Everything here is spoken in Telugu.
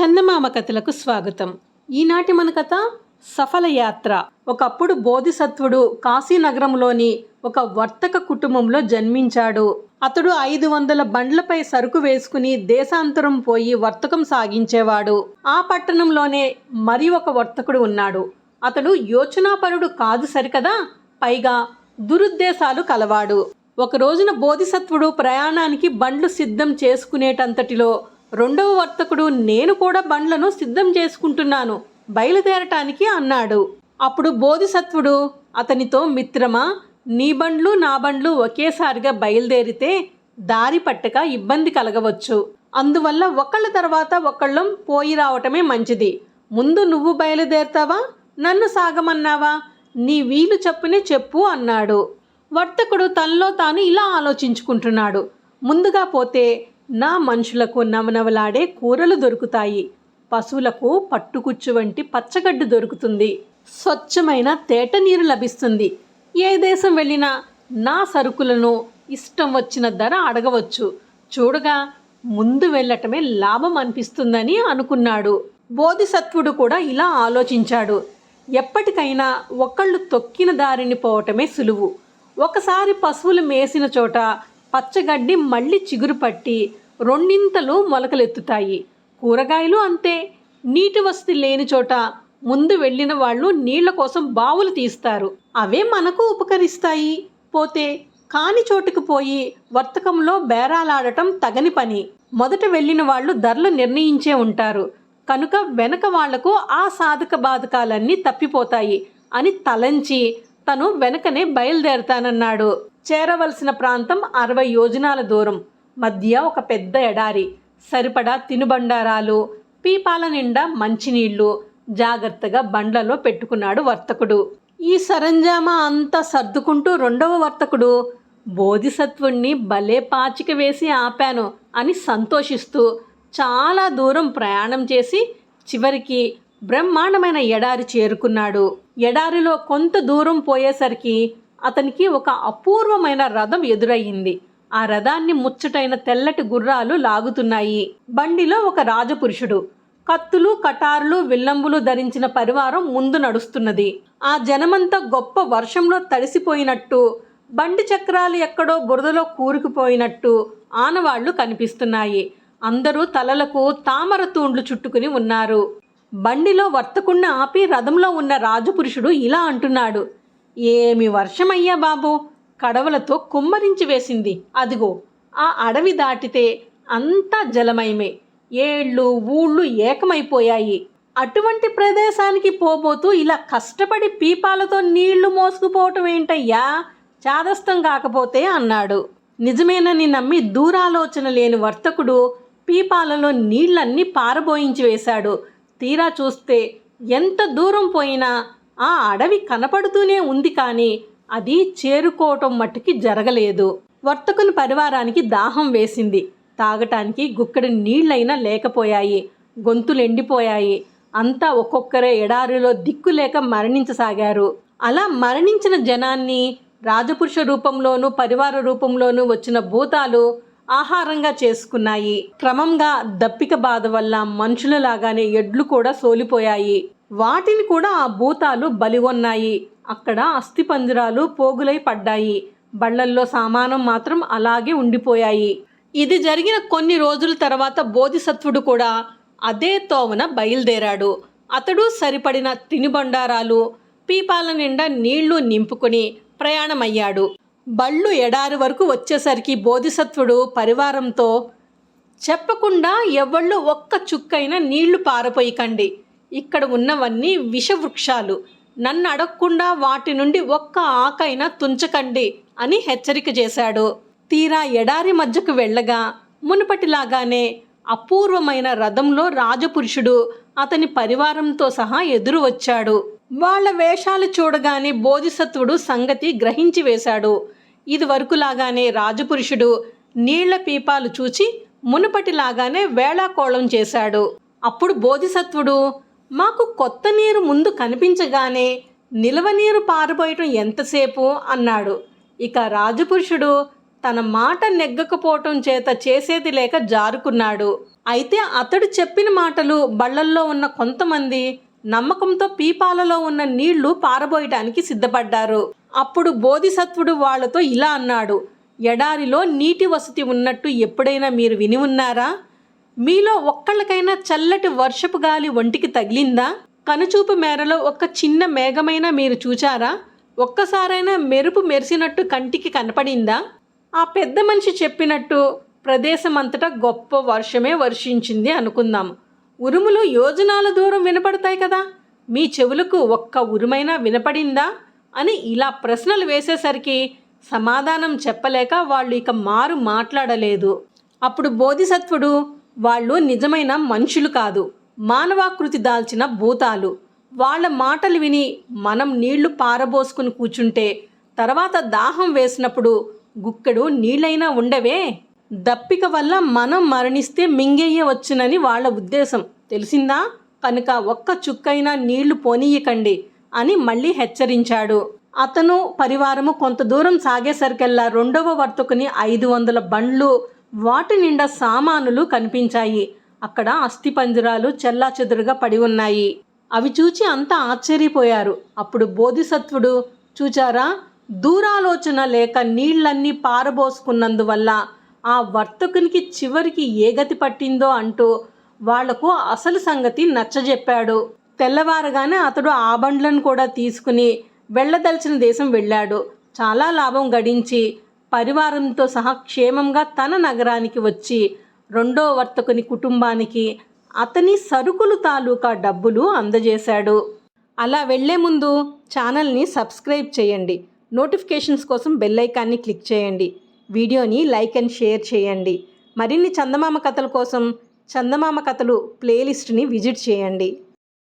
చందమామ కథలకు స్వాగతం. ఈనాటి మన కథ సఫల యాత్ర. ఒకప్పుడు బోధిసత్వుడు కాశీనగరంలోని ఒక వర్తక కుటుంబంలో జన్మించాడు. అతడు ఐదు వందల బండ్లపై సరుకు వేసుకుని దేశాంతరం పోయి వర్తకం సాగించేవాడు. ఆ పట్టణంలోనే మరి ఒక వర్తకుడు ఉన్నాడు. అతడు యోచనాపరుడు కాదు సరికదా? పైగా దురుద్దేశాలు కలవాడు. ఒక రోజున బోధిసత్వుడు ప్రయాణానికి బండ్లు సిద్ధం చేసుకునేటంతటిలో రెండవ వర్తకుడు నేను కూడా బండ్లను సిద్ధం చేసుకుంటున్నాను బయలుదేరటానికి అన్నాడు. అప్పుడు బోధిసత్వుడు అతనితో మిత్రమా నీ బండ్లు నా బండ్లు ఒకేసారిగా బయలుదేరితే దారి పట్టక ఇబ్బంది కలగవచ్చు. అందువల్ల ఒకళ్ళ తర్వాత ఒకళ్ళం పోయి రావటమే మంచిది. ముందు నువ్వు బయలుదేరుతావా? నన్ను సాగమన్నావా? నీ వీలు చెప్పునే చెప్పు అన్నాడు. వర్తకుడు తనలో తాను ఇలా ఆలోచించుకుంటున్నాడు. ముందుగా పోతే నా మనుషులకు నవనవలాడే కూరలు దొరుకుతాయి. పశువులకు పట్టుకుచ్చు వంటి పచ్చగడ్డి దొరుకుతుంది. స్వచ్ఛమైన తేట నీరు లభిస్తుంది. ఏ దేశం వెళ్ళినా నా సరుకులను ఇష్టం వచ్చిన ధర అడగవచ్చు. చూడగా ముందు వెళ్ళటమే లాభం అనిపిస్తుందని అనుకున్నాడు. బోధిసత్వుడు కూడా ఇలా ఆలోచించాడు. ఎప్పటికైనా ఒకళ్ళు తొక్కిన దారిని పోవటమే సులువు. ఒకసారి పశువులు మేసిన చోట పచ్చగడ్డి మళ్ళీ చిగురు పట్టి రెండింతలు మొలకలెత్తుతాయి. కూరగాయలు అంతే. నీటి వసతి లేని చోట ముందు వెళ్ళిన వాళ్ళు నీళ్ళ కోసం బావులు తీస్తారు. అవే మనకు ఉపకరిస్తాయి. పోతే కాని చోటుకు పోయి వర్తకంలో బేరాలాడటం తగని పని. మొదట వెళ్ళిన వాళ్ళు ధరలు నిర్ణయించే ఉంటారు. కనుక వెనక వాళ్ళకు ఆ సాధక బాధకాలన్నీ తప్పిపోతాయి అని తలంచి తను వెనకనే బయలుదేరతానన్నాడు. చేరవలసిన ప్రాంతం అరవై యోజనాల దూరం. మధ్య ఒక పెద్ద ఎడారి. సరిపడా తినుబండారాలు పీపాల నిండా మంచినీళ్ళు జాగ్రత్తగా బండ్లలో పెట్టుకున్నాడు వర్తకుడు. ఈ సరంజామా అంతా సర్దుకుంటూ రెండవ వర్తకుడు బోధిసత్వుణ్ణి భలే పాచిక వేసి ఆపాను అని సంతోషిస్తూ చాలా దూరం ప్రయాణం చేసి చివరికి బ్రహ్మాండమైన ఎడారి చేరుకున్నాడు. ఎడారిలో కొంత దూరం పోయేసరికి అతనికి ఒక అపూర్వమైన రథం ఎదురయ్యింది ఆ రథాన్ని ముచ్చటైన తెల్లటి గుర్రాలు లాగుతున్నాయి. బండిలో ఒక రాజపురుషుడు. కత్తులు కటార్లు విల్లంబులు ధరించిన పరివారం ముందు నడుస్తున్నది. ఆ జనమంతా గొప్ప వర్షంలో తడిసిపోయినట్టు బండి చక్రాలు ఎక్కడో బురదలో కూరుకుపోయినట్టు ఆనవాళ్ళు కనిపిస్తున్నాయి. అందరూ తలలకు తామర తూండ్లు చుట్టుకుని ఉన్నారు. బండిలో వర్తకుండా ఆపి రథంలో ఉన్న రాజపురుషుడు ఇలా అంటున్నాడు. ఏమి వర్షమయ్యా బాబు! కడవలతో కుమ్మరించి వేసింది. అదిగో ఆ అడవి దాటితే అంతా జలమయమే. ఏళ్ళు ఊళ్ళు ఏకమైపోయాయి. అటువంటి ప్రదేశానికి పోబోతూ ఇలా కష్టపడి పీపాలతో నీళ్ళు మోసుకుపోవటం ఏంటయ్యా? చాదస్తం కాకపోతే అన్నాడు. నిజమేనని నమ్మి దూరాలోచన లేని వర్తకుడు పీపాలలో నీళ్ళన్నీ పారబోయించి వేశాడు. తీరా చూస్తే ఎంత దూరం పోయినా ఆ అడవి కనపడుతూనే ఉంది కానీ అది చేరుకోవటం మట్టుకి జరగలేదు. వర్తకుని పరివారానికి దాహం వేసింది. తాగటానికి గుక్కడి నీళ్ళైనా లేకపోయాయి. గొంతులు ఎండిపోయాయి. అంతా ఒక్కొక్కరే ఎడారిలో దిక్కు లేక మరణించసాగారు. అలా మరణించిన జనాన్ని రాజపురుష రూపంలోనూ పరివార రూపంలోనూ వచ్చిన భూతాలు ఆహారంగా చేసుకున్నాయి. క్రమంగా దప్పిక బాధ వల్ల మనుషులలాగానే ఎడ్లు కూడా సోలిపోయాయి. వాటిని కూడా ఆ భూతాలు బలిగొన్నాయి. అక్కడ అస్థిపంజరాలు పోగులై పడ్డాయి. బళ్ళల్లో సామానం మాత్రం అలాగే ఉండిపోయాయి. ఇది జరిగిన కొన్ని రోజుల తర్వాత బోధిసత్వుడు కూడా అదే తోవన బయలుదేరాడు. అతడు సరిపడిన తినుబండారాలు పీపాల నిండా నీళ్ళు నింపుకొని ప్రయాణమయ్యాడు. బళ్ళు ఎడారి వరకు వచ్చేసరికి బోధిసత్వుడు పరివారంతో చెప్పకుండా ఎవళ్ళు ఒక్క చుక్కైన నీళ్ళు పారపోయికండి ఇక్కడ ఉన్నవన్నీ విషవృక్షాలు. నన్ను అడగకుండా వాటి నుండి ఒక్క ఆకైనా తుంచకండి అని హెచ్చరిక చేశాడు. తీరా ఎడారి మధ్యకు వెళ్ళగా మునుపటిలాగానే అపూర్వమైన రథంలో రాజపురుషుడు అతని పరివారంతో సహా ఎదురు వచ్చాడు వాళ్ళ వేషాలు చూడగానే బోధిసత్వుడు సంగతి గ్రహించి వేశాడు. ఇదివరకులాగానే రాజపురుషుడు నీళ్ళ పీపాలు చూచి మునుపటిలాగానే వేళాకోళం చేశాడు. అప్పుడు బోధిసత్వుడు మాకు కొత్త నీరు ముందు కనిపించగానే నిల్వ నీరు పారిపోయటం ఎంతసేపు అన్నాడు. ఇక రాజపురుషుడు తన మాట నెగ్గకపోవటం చేత చేసేది లేక జారుకున్నాడు. అయితే అతడు చెప్పిన మాటలు బళ్ళల్లో ఉన్న కొంతమంది నమ్మకంతో పీపాలలో ఉన్న నీళ్ళు పారబోయటానికి సిద్ధపడ్డారు. అప్పుడు బోధిసత్వుడు వాళ్ళతో ఇలా అన్నాడు. ఎడారిలో నీటి వసతి ఉన్నట్టు ఎప్పుడైనా మీరు విని ఉన్నారా? మీలో ఒక్కళ్ళకైనా చల్లటి వర్షపు గాలి ఒంటికి తగిలిందా? కనుచూపు మేరలో ఒక చిన్న మేఘమైనా మీరు చూచారా? ఒక్కసారైనా మెరుపు మెరిసినట్టు కంటికి కనపడిందా? ఆ పెద్ద మనిషి చెప్పినట్టు ప్రదేశం అంతటా గొప్ప వర్షమే వర్షించింది అనుకుందాం. ఉరుములు యోజనాల దూరం వినపడతాయి కదా? మీ చెవులకు ఒక్క ఉరుమైనా వినపడిందా? అని ఇలా ప్రశ్నలు వేసేసరికి సమాధానం చెప్పలేక వాళ్ళు ఇక మారు మాట్లాడలేదు. అప్పుడు బోధిసత్వుడు వాళ్ళు నిజమైన మనుషులు కాదు. మానవాకృతి దాల్చిన భూతాలు. వాళ్ళ మాటలు విని మనం నీళ్ళు పారబోసుకుని కూర్చుంటే తర్వాత దాహం వేసినప్పుడు గుక్కెడు నీళ్ళైనా ఉండవే? దప్పిక వల్ల మనం మరణిస్తే మింగేయవచ్చునని వాళ్ళ ఉద్దేశం. తెలిసిందా? కనుక ఒక్క చుక్కైనా నీళ్ళు పోనీయకండి అని మళ్ళీ హెచ్చరించాడు. అతను పరివారము కొంత దూరం సాగేసరికల్లా రెండవ వర్తకుని ఐదు వందల బండ్లు వాటి నిండా సామానులు కనిపించాయి. అక్కడ అస్థిపంజరాలు చెల్లాచెదురుగా పడి ఉన్నాయి. అవి చూచి అంతా ఆశ్చర్యపోయారు. అప్పుడు బోధిసత్వుడు చూచారా? దూరాలోచన లేక నీళ్ళన్నీ పారబోసుకున్నందువల్ల ఆ వర్తకునికి చివరికి ఏ గతి పట్టిందో అంటూ వాళ్ళకు అసలు సంగతి నచ్చజెప్పాడు. తెల్లవారగానే అతడు ఆ బండ్లను కూడా తీసుకుని వెళ్ళదలిచిన దేశం వెళ్ళాడు. చాలా లాభం గడించి పరివారంతో సహా క్షేమంగా తన నగరానికి వచ్చి రెండో వర్తకుని కుటుంబానికి అతని సరుకులు తాలూకా డబ్బులు అందజేశాడు. అలా వెళ్ళే ముందు ఛానల్ని సబ్స్క్రైబ్ చేయండి. నోటిఫికేషన్స్ కోసం బెల్ ఐకాన్ని క్లిక్ చేయండి. వీడియోని లైక్ అండ్ షేర్ చేయండి. మరిన్ని చందమామ కథల కోసం చందమామ కథలు ప్లేలిస్ట్ని విజిట్ చేయండి.